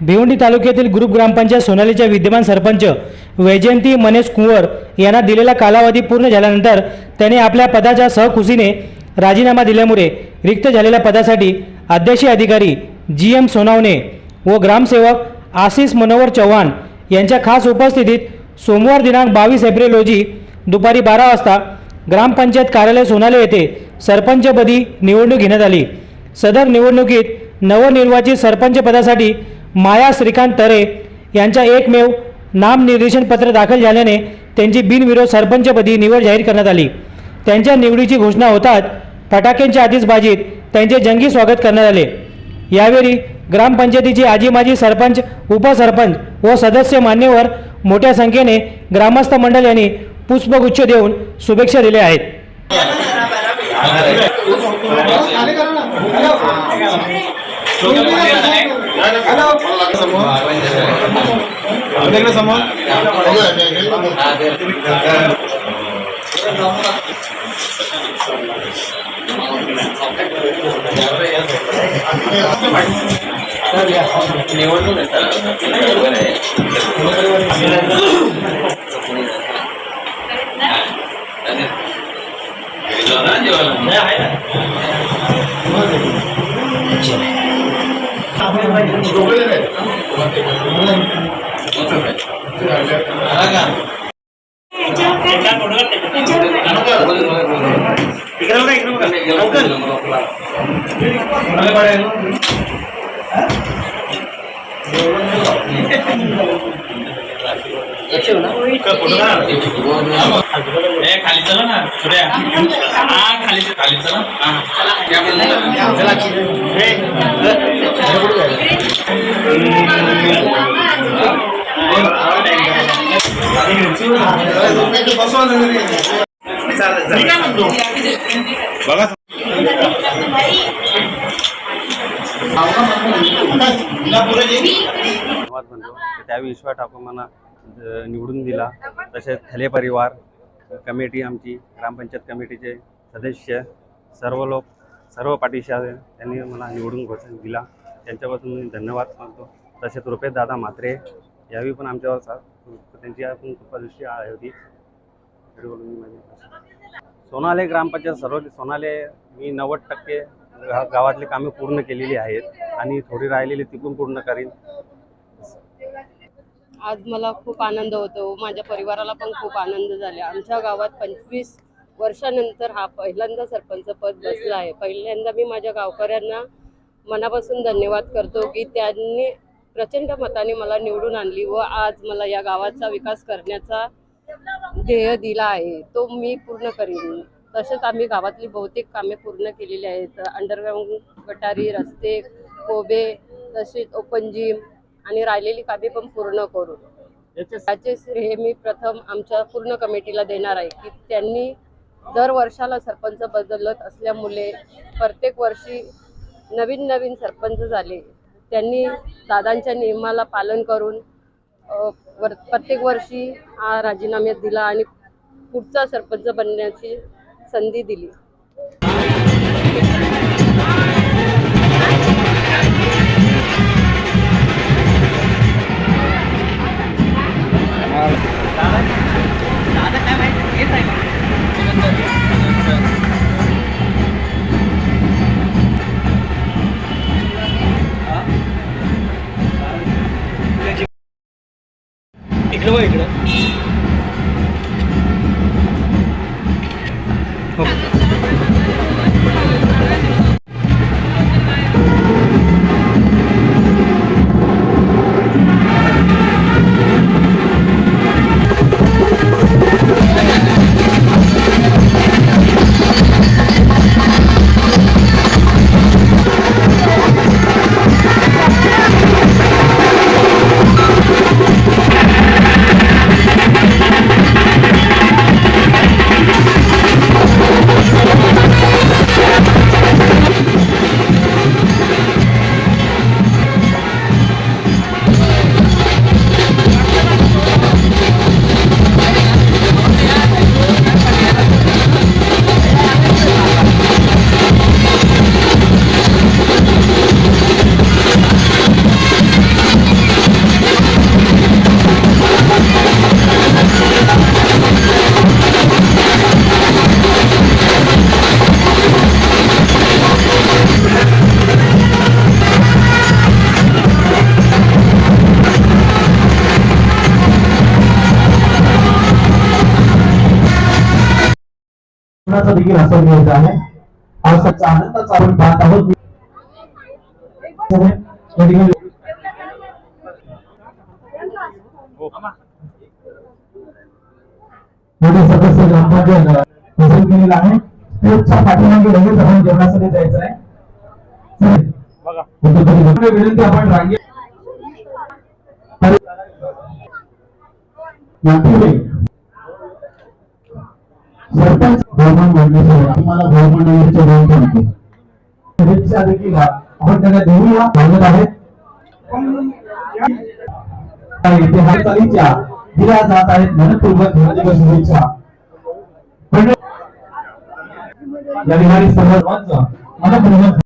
भिवंडी तालुक्यातील ग्रुप ग्रामपंचायत सोनालीच्या विद्यमान सरपंच वैजयंती मनेश कुंवर यांना दिलेला कालावधी पूर्ण झाल्यानंतर त्याने आपल्या पदाच्या सहकुशीने राजीनामा दिल्यामुळे रिक्त झालेल्या पदासाठी अध्यक्षीय अधिकारी जी एम सोनावणे व ग्रामसेवक आशिष मनोहर चव्हाण यांच्या खास उपस्थितीत सोमवार दिनांक बावीस एप्रिल रोजी दुपारी बारा वाजता ग्रामपंचायत कार्यालय सोनाले येथे सरपंचपदी निवडणूक घेण्यात आली. सदर निवडणुकीत नवनिर्वाचित सरपंच पदासाठी माया श्रीकांत तरे यांच्या एकमेव नामनिर्देशन पत्र दाखल झाल्याने त्यांची बिनविरोध सरपंचपदी निवड जाहीर करण्यात आली. त्यांच्या निवडीची घोषणा होताच फटाक्यांच्या आतिषबाजीत त्यांचे जंगी स्वागत करण्यात आले. यावेळी ग्रामपंचायतीचे आजी माजी सरपंच उपसरपंच व सदस्य मान्यवर मोठ्या संख्येने ग्रामस्थ मंडळ यांनी पुष्पगुच्छ देऊन शुभेच्छा दिल्या आहेत. Halo. Halo. Halo. Jangan jualan, ya. Jangan. खाली चला ना. सूर्या हा खाली खाली चला. हा. त्या त्यावेळी विश्वास ठाकूर मला निवडून दिला. तसेच थले परिवार कमिटी आमची ग्रामपंचायत कमिटीचे सदस्य सर्व लोक सर्व पाठीशा त्यांनी मला निवडून घोषणा दिला त्यांच्यापासून मी धन्यवाद मानतो. तसेच रुपेश दादा म्हात्रे यावेळी पण आमच्यावर सर त्यांची पण कृपादृष्टी आहे होती. सोनाले ग्रामपंचायत सर्व सोनाले मी नव्वद टक्के गा- गावातली कामे पूर्ण केलेली आहेत आणि थोडी राहिलेली ती पण पूर्ण करीन. आज मला खूप आनंद होतो. माझ्या परिवाराला पण खूप आनंद झाला. आमच्या गावात पंचवीस वर्षानंतर हा पहिल्यांदा सरपंच पद बसला आहे. पहिल्यांदा मी माझ्या गावकऱ्यांना मनापासून धन्यवाद करतो की त्यांनी प्रचंड मताने मला निवडून आणली व आज मला या गावाचा विकास करण्याचा ध्येय दिला आहे. तो मी पूर्ण करीन. तसेच आम्ही गावातली बहुतेक कामे पूर्ण केलेली आहेत. अंडरग्राऊंड गटारी रस्ते कोबे तसेच ओपन जिम आणि राहिलेली कामे पण पूर्ण करू याचे श्रेय मी प्रथम आमच्या पूर्ण कमिटीला देणार आहे की त्यांनी दर वर्षाला सरपंच बदलत असल्यामुळे प्रत्येक वर्षी नवीन नवीन सरपंच झाले. त्यांनी दादांच्या नियमाला पालन करून वर प्रत्येक वर्षी हा राजीनामे दिला आणि पुढचा सरपंच बनण्याची संधी दिली. इकडं बघ इकडं. हो. कोणाचा देखील आसन घ्यायचा आहे? पावसाचा आनंदाचा आपण पाहत आहोत. या ठिकाणी मोठे सदस्य ग्रामपंचायत घोषित केलेला आहे. स्टेजच्या पाठीमागे लगेच आपण जेवणासाठी जायचं आहे. विनंती आपण रांगे नागपूर सरपंच गव्हर्नमेंट तुम्हाला गव्हर्नमेंट रोल शुभेच्छा देखील आपण देऊया. आहेत. येथे हालचालीच्या दिल्या जात आहेत मनपूर्वक धन्यवाद शुभेच्छा. म्हणजे- या ठिकाणी मनपूर्वक